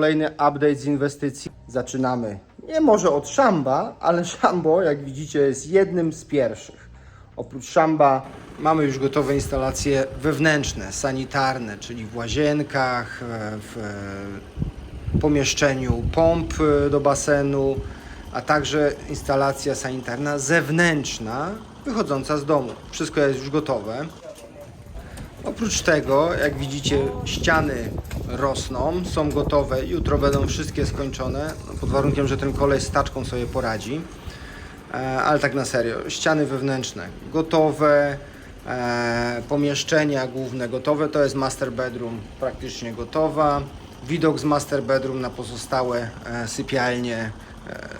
Kolejny update z inwestycji. Zaczynamy nie może od szamba, ale szambo, jak widzicie, jest jednym z pierwszych. Oprócz szamba mamy już gotowe instalacje wewnętrzne, sanitarne, czyli w łazienkach, e, w e, pomieszczeniu pomp e, do basenu, a także instalacja sanitarna zewnętrzna, wychodząca z domu. Wszystko jest już gotowe. Oprócz tego, jak widzicie, ściany rosną, są gotowe. Jutro będą wszystkie skończone, pod warunkiem, że ten kolej z taczką sobie poradzi. E, ale tak na serio, ściany wewnętrzne gotowe, e, pomieszczenia główne gotowe, to jest master bedroom praktycznie gotowa. Widok z master bedroom na pozostałe e, sypialnie,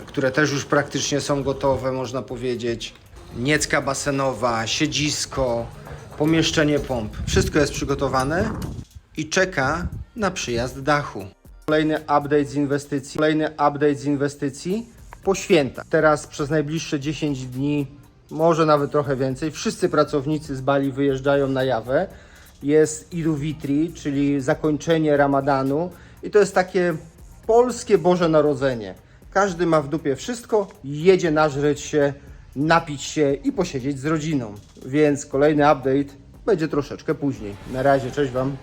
które też już praktycznie są gotowe, można powiedzieć. Niecka basenowa, siedzisko, pomieszczenie pomp. Wszystko jest przygotowane i czeka na przyjazd dachu. Kolejny update z inwestycji. Kolejny update z inwestycji po świętach. Teraz przez najbliższe 10 dni, może nawet trochę więcej, wszyscy pracownicy z Bali wyjeżdżają na Jawę. Jest Idu Witri, czyli zakończenie Ramadanu i to jest takie polskie Boże Narodzenie. Każdy ma w dupie wszystko, jedzie nażreć się, napić się i posiedzieć z rodziną. Więc kolejny update będzie troszeczkę później. Na razie, cześć Wam.